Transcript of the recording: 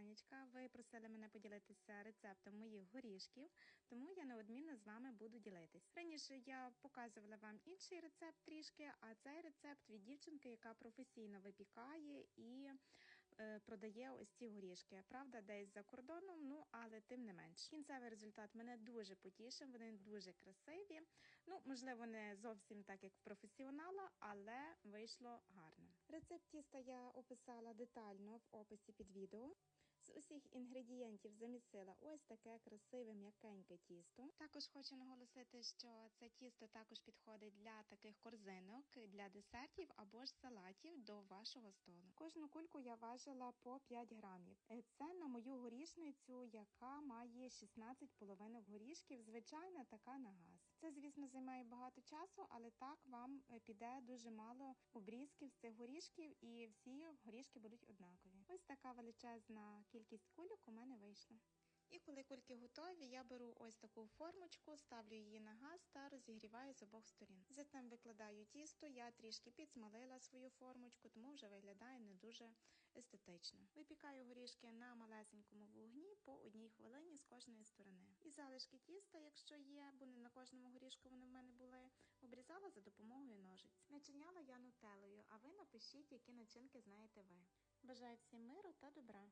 Танечка. Ви просили мене поділитися рецептом моїх горішків, тому я неодмінно з вами буду ділитись. Раніше я показувала вам інший рецепт трішки, а цей рецепт від дівчинки, яка професійно випікає і е, продає ось ці горішки. Правда, десь за кордоном, ну але тим не менш. Кінцевий результат мене дуже потішив. Вони дуже красиві. Ну, можливо, не зовсім так, як в професіонала, але вийшло гарно. Рецепт тіста я описала детально в описі під відео. З усіх інгредієнтів замісила ось таке красиве м'якеньке тісто. Також хочу наголосити, що це тісто також підходить для таких корзинок, для десертів або ж салатів до вашого столу. Кожну кульку я важила по 5 грамів. Е, Це мою горішницю, яка має 16 половинок горішків. Звичайна така на газ. Це, звісно, займає багато часу, але так вам е, піде дуже мало обрізків з цих горішків, і всі горішки будуть однакові. Ось така величезна кількість кульок у мене вийшла. І коли кульки готові, я беру ось таку формочку, ставлю її на газ та розігріваю з обох сторін. Затем викладаю тісто, я трішки підсмалила свою формочку, тому вже виглядає не дуже естетично. Випікаю горішки на малесенькому вогні по одній хвилині з кожної сторони. І залишки тіста, якщо є, бо не на кожному горішку вони в мене були, обрізала за допомогою ножиць. Начиняла я нутелою, а ви напишіть, які начинки знаєте ви. Бажаю всім миру та добра.